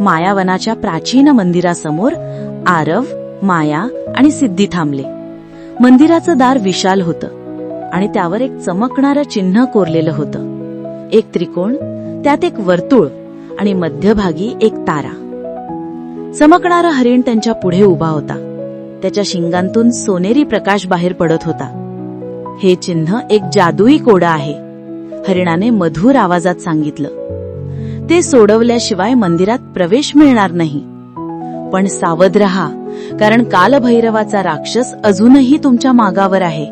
मायावनाच्या प्राचीन मंदिरासमोर आरव माया आणि सिद्धी थांबले. मंदिराचं दार विशाल होतं आणि त्यावर एक चमकणारं चिन्ह कोरलेलं होतं. एक त्रिकोण त्यात एक वर्तुळ आणि मध्यभागी एक तारा. चमकणारा हरिण त्यांच्या पुढे उभा होता. त्याच्या शिंगांतून सोनेरी प्रकाश बाहेर पडत होता. हे चिन्ह एक जादुई कोडं आहे हरिणाने मधुर आवाजात सांगितलं. ते सोडवल्याशिवाय मंदिरात प्रवेश मिळणार नाही. पण सावध रहा कारण कालभैरवाचा राक्षस अजूनही तुमच्या मागावर आहे.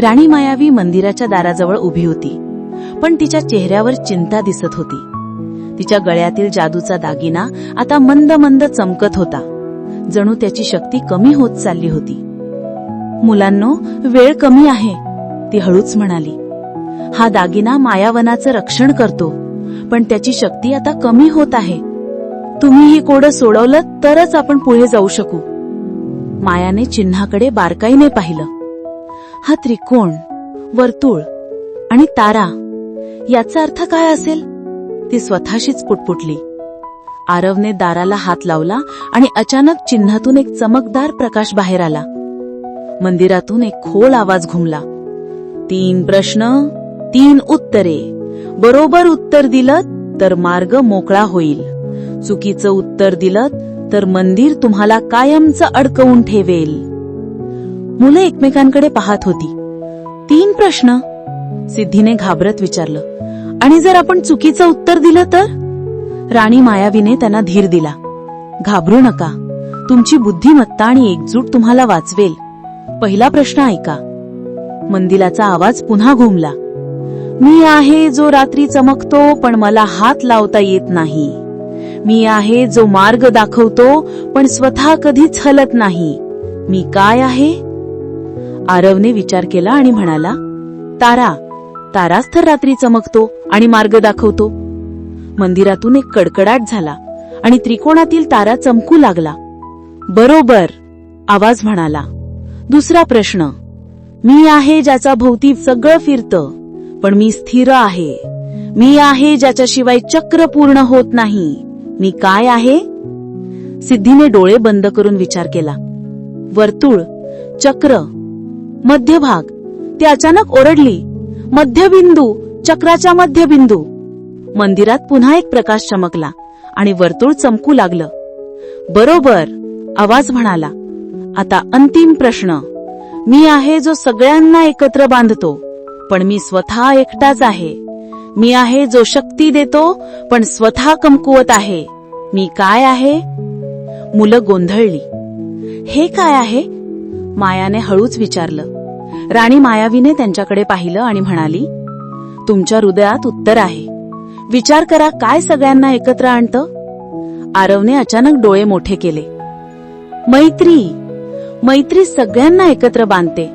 राणी मायावी मंदिराच्या दाराजवळ उभी होती पण तिच्या चेहऱ्यावर चिंता दिसत होती. तिच्या गळ्यातील जादूचा दागिना आता मंद मंद चमकत होता. जणू त्याची शक्ती कमी होत चालली होती. मुलांनो वेळ कमी आहे ती हळूच म्हणाली. हा दागिना मायावनाचं रक्षण करतो. पण त्याची शक्ती आता कमी होत आहे. तुम्ही ही कोडं सोडवलं तरच आपण पुढे जाऊ शकू. मायाने चिन्हाकडे बारकाईने पाहिलं. हा त्रिकोण वर्तुळ आणि तारा याचा अर्थ काय असेल? ती स्वतःशीच पुटपुटली. आरवने दाराला हात लावला आणि अचानक चिन्हातून एक चमकदार प्रकाश बाहेर आला. मंदिरातून एक खोल आवाज घुमला. तीन प्रश्न तीन उत्तरे. बरोबर उत्तर दिलं तर मार्ग मोकळा होईल. चुकीचं उत्तर दिलं तर मंदिर तुम्हाला कायमचं अडकवून ठेवेल. मुलं एकमेकांकडे पाहत होती. तीन प्रश्न. सिद्धीने घाबरत विचारलं. आणि जर आपण चुकीचं उत्तर दिलं तर? राणी मायावीने त्यांना धीर दिला. घाबरू नका. तुमची बुद्धिमत्ता आणि एकजूट तुम्हाला वाचवेल. पहिला प्रश्न ऐका. मंदिराचा आवाज पुन्हा घुमला. मी आहे जो रात्री चमकतो पण मला हात लावता येत नाही. मी आहे जो मार्ग दाखवतो पण स्वतः कधीच हलत नाही. मी काय आहे? आरवने विचार केला आणि म्हणाला तारा ताराच तर रात्री चमकतो आणि मार्ग दाखवतो. मंदिरातून एक कडकडाट झाला आणि त्रिकोणातील तारा चमकू लागला. बरोबर आवाज म्हणाला. दुसरा प्रश्न मी आहे ज्याचा भोवती सगळं फिरतं. पण मी स्थिर आहे. मी आहे ज्याच्याशिवाय चक्र पूर्ण होत नाही. मी काय आहे? सिद्धीने डोळे बंद करून विचार केला. वर्तुळ चक्र मध्यभाग ती अचानक ओरडली. मध्यबिंदू चक्राच्या मध्यबिंदू. मंदिरात पुन्हा एक प्रकाश चमकला आणि वर्तुळ चमकू लागलं. बरोबर आवाज म्हणाला. आता अंतिम प्रश्न. मी आहे जो सगळ्यांना एकत्र बांधतो. पण मी स्वतः एकटाच आहे. मी आहे जो शक्ती देतो पण स्वतः कमकुवत आहे. मी काय आहे? मुलं गोंधळली. हे काय आहे? मायाने हळूच विचारलं. राणी मायावीने त्यांच्याकडे पाहिलं आणि म्हणाली तुमच्या हृदयात उत्तर आहे. विचार करा काय सगळ्यांना एकत्र आणतं. आरवने अचानक डोळे मोठे केले. मैत्री. मैत्री सगळ्यांना एकत्र बांधते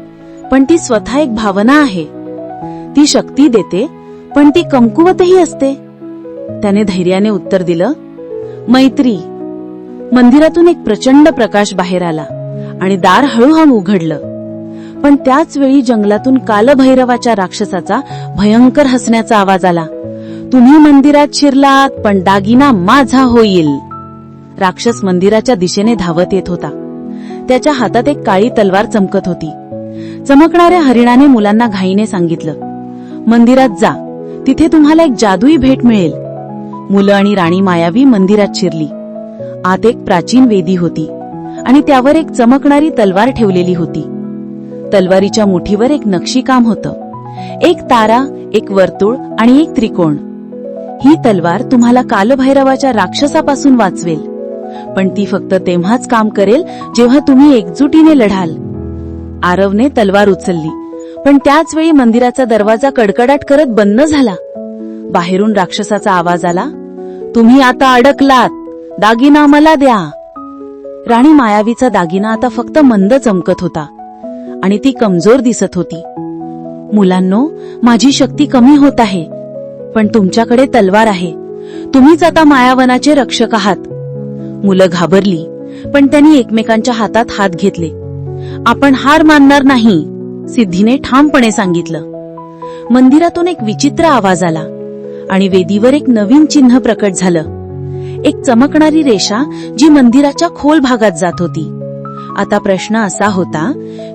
पण ती स्वतः एक भावना आहे. ती शक्ती देते पण ती कमकुवतही असते. त्याने धैर्याने उत्तर दिलं मैत्री. मंदिरातून एक प्रचंड प्रकाश बाहेर आला आणि दार हळूहळू उघडलं. पण त्याच वेळी जंगलातून कालभैरवाच्या राक्षसाचा भयंकर हसण्याचा आवाज आला. तुम्ही मंदिरात शिरलात पण दागिना माझा होईल. राक्षस मंदिराच्या दिशेने धावत येत होता. त्याच्या हातात एक काळी तलवार चमकत होती. चमकणाऱ्या हरिणाने मुलांना घाईने सांगितलं मंदिरात जा. तिथे तुम्हाला एक जादुई भेट मिळेल. मुलं आणि राणी मायावी मंदिरात शिरली. आत एक प्राचीन वेदी होती आणि त्यावर एक चमकणारी तलवार ठेवलेली होती. तलवारीच्या मुठीवर एक नक्षीकाम होतं. एक तारा एक वर्तुळ आणि एक त्रिकोण. ही तलवार तुम्हाला कालभैरवाच्या राक्षसापासून वाचवेल. पण ती फक्त तेव्हाच काम करेल जेव्हा तुम्ही एकजुटीने लढाल. आरवने तलवार उचलली. पण त्याच वेळी मंदिराचा दरवाजा कडकडाट करत बंद झाला. बाहेरून राक्षसाचा आवाज आला तुम्ही आता अडकलात. दागिना मला द्या. राणी मायावीचा दागिना आता फक्त मंद चमकत होता आणि ती कमजोर दिसत होती. मुलांनो माझी शक्ती कमी होत आहे पण तुमच्याकडे तलवार आहे. तुम्हीच आता मायावनाचे रक्षक आहात. मुलं घाबरली पण त्यांनी एकमेकांच्या हातात हात घेतले. आपण हार मानणार नाही. सिद्धीने ठामपणे सांगितलं. मंदिरातून एक विचित्र आवाज आला आणि वेदीवर एक नवीन चिन्ह प्रकट झालं. एक चमकणारी रेषा जी मंदिराच्या खोल भागात जात होती. आता प्रश्न असा होता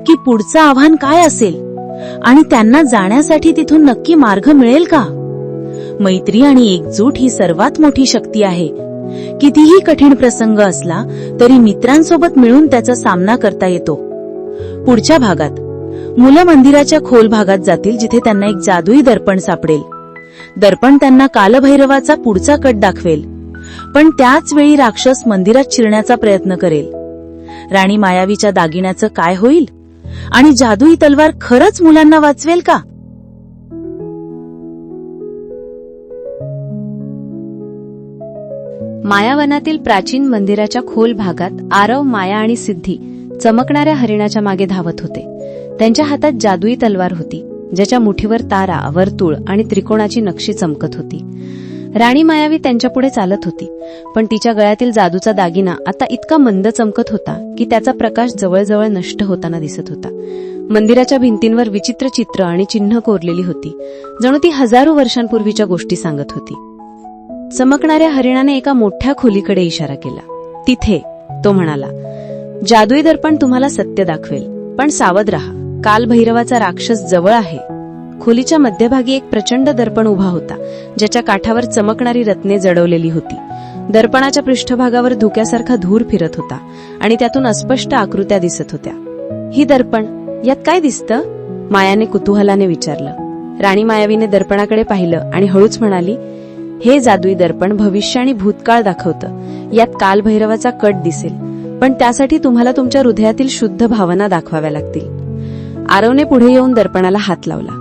की पुढचं आव्हान काय असेल? आणि त्यांना जाण्यासाठी तिथून नक्की मार्ग मिळेल का? मैत्री आणि एकजूट ही सर्वात मोठी शक्ती आहे. कितीही कठीण प्रसंग असला तरी मित्रांसोबत मिळून त्याचा सामना करता येतो. पुढच्या भागात मुलं मंदिराच्या खोल भागात जातील जिथे त्यांना एक जादुई दर्पण सापडेल. दर्पण त्यांना कालभैरवाचा पुढचा कट दाखवेल. पण त्याच वेळी राक्षस मंदिरात शिरण्याचा प्रयत्न करेल. राणी मायावीच्या दागिन्याचं काय होईल? आणि जादुई तलवार खरंच मुलांना वाचवेल का? मायावनातील प्राचीन मंदिराच्या खोल भागात आरव माया आणि सिद्धी चमकणाऱ्या हरिणाच्या मागे धावत होते. त्यांच्या हातात जादुई तलवार होती ज्याच्या मुठीवर तारा वर्तुळ आणि त्रिकोणाची नक्षी चमकत होती. राणी मायावी त्यांच्यापुढे चालत होती पण तिच्या गळ्यातील जादूचा दागिना आता इतका मंद चमकत होता की त्याचा प्रकाश जवळजवळ नष्ट होताना दिसत होता. मंदिराच्या भिंतींवर विचित्र चित्र आणि चिन्ह कोरलेली होती जणू ती हजारो वर्षांपूर्वीच्या गोष्टी सांगत होती. चमकणाऱ्या हरिणाने एका मोठ्या खोलीकडे इशारा केला. तिथे तो म्हणाला जादुई दर्पण तुम्हाला सत्य दाखवेल पण सावध राहा. कालभैरवाचा राक्षस जवळ आहे. खोलीच्या मध्यभागी एक प्रचंड दर्पण उभा होता ज्याच्या काठावर चमकणारी रत्ने जडवलेली होती. दर्पणाच्या पृष्ठभागावर धुक्यासारखा धूर फिरत होता आणि त्यातून अस्पष्ट आकृत्या दिसत होत्या. ही दर्पण यात काय दिसतं? मायाने कुतूहलाने विचारलं. राणी मायावीने दर्पणाकडे पाहिलं आणि हळूच म्हणाली हे जादुई दर्पण भविष्य आणि भूतकाळ दाखवतं. यात कालभैरवाचा कट दिसेल पण त्यासाठी तुम्हाला तुमच्या हृदयातील शुद्ध भावना दाखवाव्या लागतील. आरवने पुढे येऊन दर्पणाला हात लावला.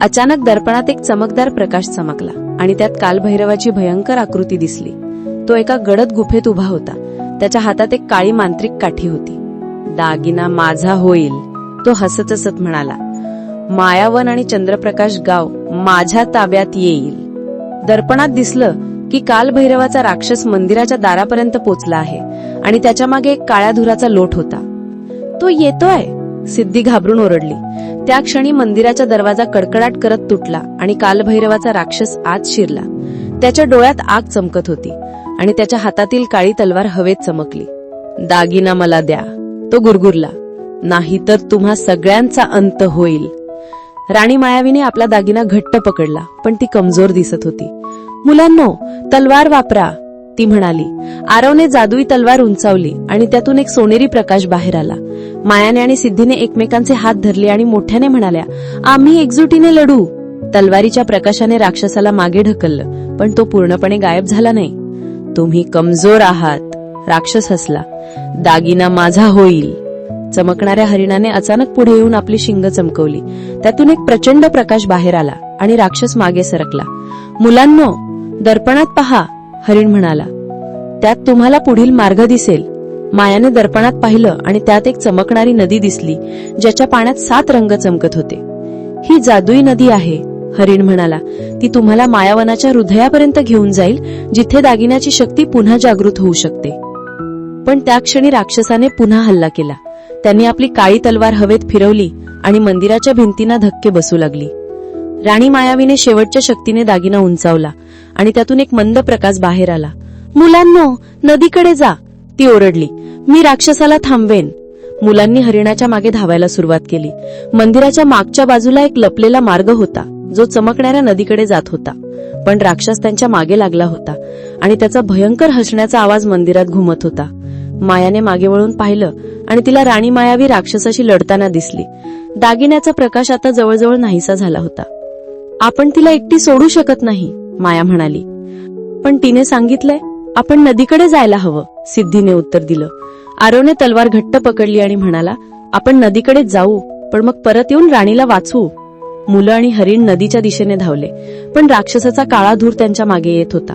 अचानक दर्पणात एक चमकदार प्रकाश चमकला आणि त्यात कालभैरवाची भयंकर आकृती दिसली. तो एका गडद गुफेत उभा होता. त्याच्या हातात एक काळी मांत्रिक काठी होती. दागिना माझा होईल तो हसत हसत म्हणाला. मायावन आणि चंद्रप्रकाश गाव माझ्या ताब्यात येईल. दर्पणात दिसलं की कालभैरवाचा राक्षस मंदिराच्या दारापर्यंत पोचला आहे आणि त्याच्यामागे एक काळ्या धुराचा लोट होता. तो येतोय सिद्धी घाबरून ओरडली. त्या क्षणी मंदिराचा दरवाजा कडकडाट करत तुटला आणि कालभैरवाचा राक्षस आत शिरला. त्याच्या डोळ्यात आग चमकत होती आणि त्याच्या हातातील काळी तलवार हवेत चमकली. दागिना मला द्या. तो गुरगुरला. नाही तर तुम्हा सगळ्यांचा अंत होईल. राणी मायावीने आपला दागिना घट्ट पकडला पण ती कमजोर दिसत होती. मुलांनो तलवार वापरा. ती म्हणाली आरवने जादुई तलवार उंचावली आणि त्यातून एक सोनेरी प्रकाश बाहेर आला. मायाने आणि सिद्धीने एकमेकांचे हात धरले आणि मोठ्याने म्हणाल्या आम्ही एकजुटीने लढू. तलवारीच्या प्रकाशाने राक्षसाला मागे ढकललं पण तो पूर्णपणे गायब झाला नाही. तुम्ही कमजोर आहात. राक्षस हसला. दागिना माझा होईल. चमकणाऱ्या हरिणाने अचानक पुढे येऊन आपली शिंग चमकवली. त्यातून एक प्रचंड प्रकाश बाहेर आला आणि राक्षस मागे सरकला. मुलांनो दर्पणात पहा. हरिण म्हणाला त्यात तुम्हाला पुढील मार्ग दिसेल. मायाने दर्पणात पाहिलं आणि त्यात एक चमकणारी नदी दिसली ज्याच्या पाण्यात सात रंग चमकत होते. ही जादुई नदी आहे हरिण म्हणाला ती तुम्हाला मायावनाच्या हृदयापर्यंत घेऊन जाईल जिथे दागिन्याची शक्ती पुन्हा जागृत होऊ शकते. पण त्या क्षणी राक्षसाने पुन्हा हल्ला केला. त्यांनी आपली काळी तलवार हवेत फिरवली आणि मंदिराच्या भिंतींना धक्के बसू लागली. राणी मायावीने शेवटच्या शक्तीने दागिना उंचावला आणि त्यातून एक मंद प्रकाश बाहेर आला. मुलांनो नदीकडे जा. ती ओरडली. मी राक्षसाला थांबवेन. मुलांनी हरिणाच्या मागे धावायला सुरुवात केली. मंदिराच्या मागच्या बाजूला एक लपलेला मार्ग होता जो चमकणाऱ्या नदीकडे जात होता. पण राक्षस त्यांच्या मागे लागला होता आणि त्याचा भयंकर हसण्याचा आवाज मंदिरात घुमत होता. मायाने मागे वळून पाहिलं आणि तिला राणी मायावी राक्षसाशी लढताना दिसली. दागिन्याचा प्रकाश आता जवळजवळ नाहीसा झाला होता. आपण तिला एकटी सोडू शकत नाही माया म्हणाली. पण तिने सांगितलंय आपण नदीकडे जायला हवं सिद्धीने उत्तर दिलं. आरवने तलवार घट्ट पकडली आणि म्हणाला आपण नदीकडे जाऊ पण मग परत येऊन राणीला वाचवू. मुलं आणि हरिण नदीच्या दिशेने धावले पण राक्षसाचा काळा धूर त्यांच्या मागे येत होता.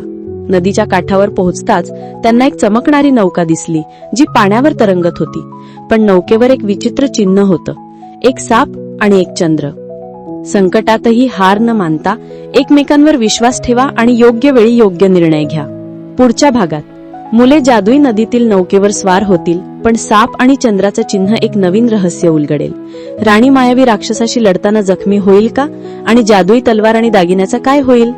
नदीच्या काठावर पोहोचताच त्यांना एक चमकणारी नौका दिसली जी पाण्यावर तरंगत होती. पण नौकेवर एक विचित्र चिन्ह होतं एक साप आणि एक चंद्र. संकटातही हार न मानता एकमेकांवर विश्वास ठेवा आणि योग्य वेळी योग्य निर्णय घ्या. पुढच्या भागात. मुले जादुई नदीतील नौकेवर स्वार होतील पण साप आणि चंद्राचं चिन्ह एक नवीन रहस्य उलगडेल. राणी मायावी राक्षसाशी लढताना जखमी होईल का? आणि जादुई तलवार आणि दागिन्याचा काय होईल?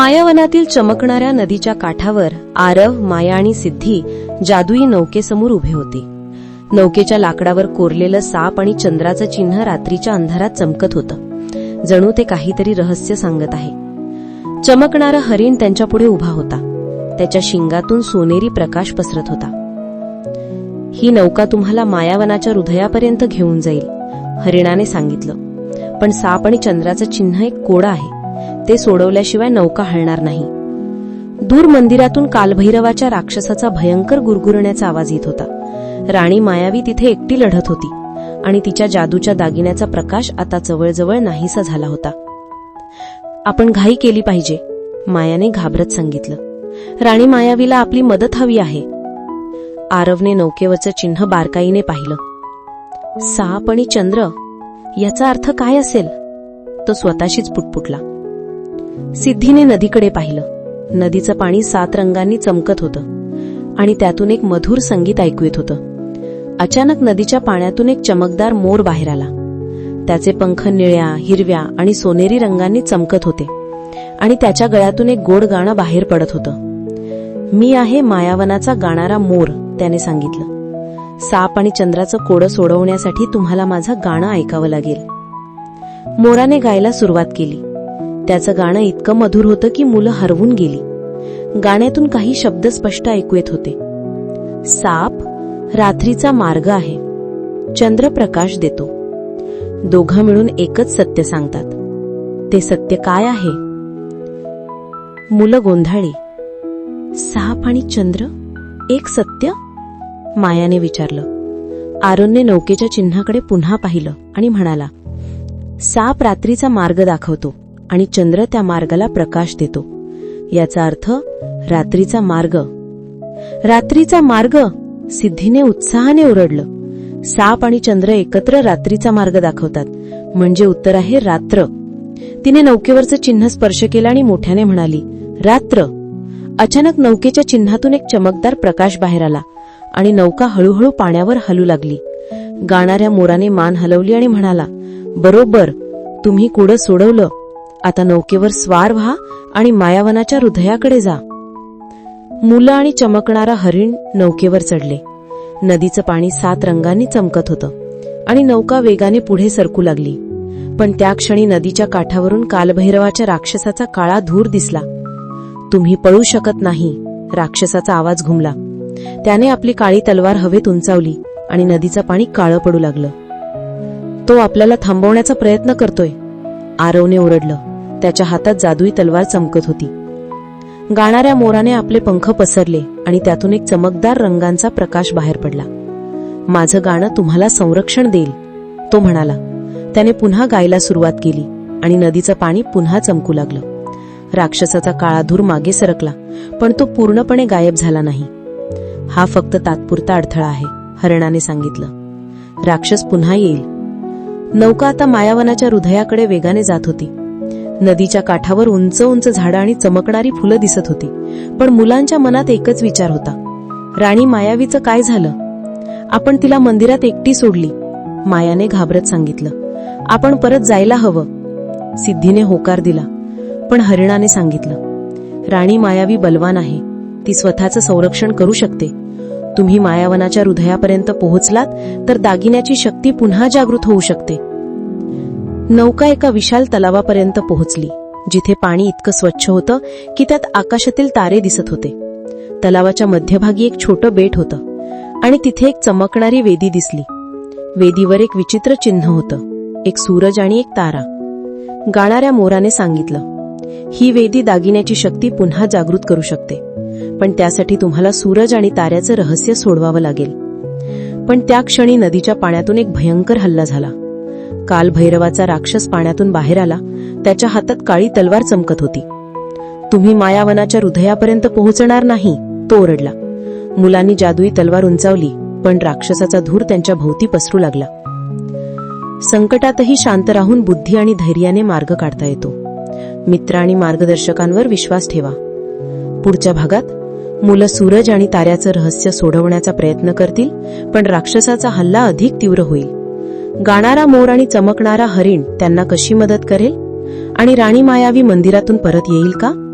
मायावनातील चमकणाऱ्या नदीच्या काठावर आरव माया आणि सिद्धी जादुई नौकेसमोर उभे होते. नौकेच्या लाकडावर कोरलेलं साप आणि चंद्राचं चिन्ह रात्रीच्या अंधारात चमकत होतं. जणू ते काहीतरी रहस्य सांगत आहे. चमकणारा हरिण त्यांच्यापुढे उभा होता. त्याच्या शिंगातून सोनेरी प्रकाश पसरत होता. ही नौका तुम्हाला मायावनाच्या हृदयापर्यंत घेऊन जाईल हरिणाने सांगितलं. पण साप आणि चंद्राचं चिन्ह एक कोडा आहे. ते सोडवल्याशिवाय नौका हलणार नाही. दूर मंदिरातून कालभैरवाच्या राक्षसाचा भयंकर गुरगुरण्याचा आवाज येत होता. राणी मायावी तिथे एकटी लढत होती आणि तिच्या जादूच्या दागिन्याचा प्रकाश आता जवळजवळ नाहीसा झाला होता. आपण घाई केली पाहिजे मायाने घाबरत सांगितलं. राणी मायावीला आपली मदत हवी आहे. आरवने नौकेवरचं चिन्ह बारकाईने पाहिलं. साप आणि चंद्र याचा अर्थ काय असेल? तो स्वतःशीच पुटपुटला. सिद्धीने नदीकडे पाहिलं. नदीचं पाणी सात रंगांनी चमकत होतं आणि त्यातून एक मधुर संगीत ऐकू येत होतं. अचानक नदीच्या पाण्यातून एक चमकदार मोर बाहेर आला. त्याचे पंख निळ्या हिरव्या आणि सोनेरी रंगांनी चमकत होते आणि त्याच्या गळ्यातून एक गोड गाणं बाहेर पडत होतं. मी आहे मायावनाचा गाणारा मोर त्याने सांगितलं. साप आणि चंद्राचं कोडं सोडवण्यासाठी तुम्हाला माझं गाणं ऐकावं लागेल. मोराने गायला सुरुवात केली. त्याचं गाणं इतकं मधुर होतं की मुलं हरवून गेली. गाण्यातून काही शब्द स्पष्ट ऐकू येत होते. साप रात्रीचा मार्ग आहे. चंद्र प्रकाश देतो. दोघं मिळून एकच सत्य सांगतात. ते सत्य काय आहे? मुलं गोंधळली. साप आणि चंद्र? एक सत्य? मायाने विचारलं. आरोनने नौकेच्या चिन्हाकडे पुन्हा पाहिलं आणि म्हणाला साप रात्रीचा मार्ग दाखवतो. आणि चंद्र त्या मार्गाला प्रकाश देतो. याचा अर्थ रात्रीचा मार्ग. रात्रीचा मार्ग सिद्धीने उत्साहाने ओरडलं. साप आणि चंद्र एकत्र रात्रीचा मार्ग दाखवतात. म्हणजे उत्तर आहे रात्र. तिने नौकेवरचं चिन्ह स्पर्श केलं आणि मोठ्याने म्हणाली रात्र. अचानक नौकेच्या चिन्हातून एक चमकदार प्रकाश बाहेर आला आणि नौका हळूहळू पाण्यावर हलू लागली. गाणाऱ्या मोराने मान हलवली आणि म्हणाला बरोबर तुम्ही कुडं सोडवलं? आता नौकेवर स्वार व्हा आणि मायावनाच्या हृदयाकडे जा. मुलं आणि चमकणारा हरिण नौकेवर चढले. नदीचं पाणी सात रंगांनी चमकत होतं आणि नौका वेगाने पुढे सरकू लागली. पण त्या क्षणी नदीच्या काठावरून कालभैरवाच्या राक्षसाचा काळा धूर दिसला. तुम्ही पळू शकत नाही राक्षसाचा आवाज घुमला. त्याने आपली काळी तलवार हवेत उंचावली आणि नदीचं पाणी काळं पडू लागलं. तो आपल्याला थांबवण्याचा प्रयत्न करतोय. आरवने ओरडलं. त्याच्या हातात जादुई तलवार चमकत होती. गाणाऱ्या मोराने आपले पंख पसरले आणि त्यातून एक चमकदार रंगांचा प्रकाश बाहेर पडला. माझं गाणं तुम्हाला संरक्षण देईल तो म्हणाला. त्याने पुन्हा गायला सुरुवात केली आणि नदीचं पाणी पुन्हा चमकू लागलं. राक्षसाचा काळा धूर मागे सरकला पण तो पूर्णपणे गायब झाला नाही. हा फक्त तात्पुरता अडथळा आहे हरणाने सांगितलं. राक्षस पुन्हा येईल. नौका आता मायावनाच्या हृदयाकडे वेगाने जात होती. नदीच्या काठावर उंच उंच झाडं आणि चमकणारी फुलं दिसत होती. पण मुलांच्या मनात एकच विचार होता. राणी मायावीचं काय झालं? आपण तिला मंदिरात एकटी सोडली. मायाने घाबरत सांगितलं. आपण परत जायला हवं. सिद्धीने होकार दिला. पण हरिणाने सांगितलं. राणी मायावी बलवान आहे. ती स्वतःचं संरक्षण करू शकते. तुम्ही मायावनाच्या हृदयापर्यंत पोहोचलात तर दागिन्याची शक्ती पुन्हा जागृत होऊ शकते. नौका एका विशाल तलावापर्यंत पोहोचली जिथे पाणी इतकं स्वच्छ होतं की त्यात आकाशातील तारे दिसत होते. तलावाच्या मध्यभागी एक छोटं बेट होतं आणि तिथे एक चमकणारी वेदी दिसली. वेदीवर एक विचित्र चिन्ह होतं एक सूरज आणि एक तारा. गाणाऱ्या मोराने सांगितलं ही वेदी दागिन्याची शक्ती पुन्हा जागृत करू शकते पण त्यासाठी तुम्हाला सूरज आणि ताऱ्याचं रहस्य सोडवावं लागेल. पण त्या क्षणी नदीच्या पाण्यातून एक भयंकर हल्ला झाला. कालभैरवाचा राक्षस पाण्यातून बाहेर आला. त्याच्या हातात काळी तलवार चमकत होती. तुम्ही मायावनाच्या हृदयापर्यंत पोहोचणार नाही तो ओरडला. मुलांनी जादुई तलवार उंचावली पण राक्षसाचा धूर त्यांच्या भोवती पसरू लागला. संकटातही शांत राहून बुद्धी आणि धैर्याने मार्ग काढता येतो. मित्र आणि मार्गदर्शकांवर विश्वास ठेवा. पुढच्या भागात मुलं सूरज आणि ताऱ्याचं रहस्य सोडवण्याचा प्रयत्न करतील पण राक्षसाचा हल्ला अधिक तीव्र होईल. गाणारा मोर आणि चमकणारा हरिण त्यांना कशी मदत करेल? आणि राणी मायावी मंदिरातून परत येईल का?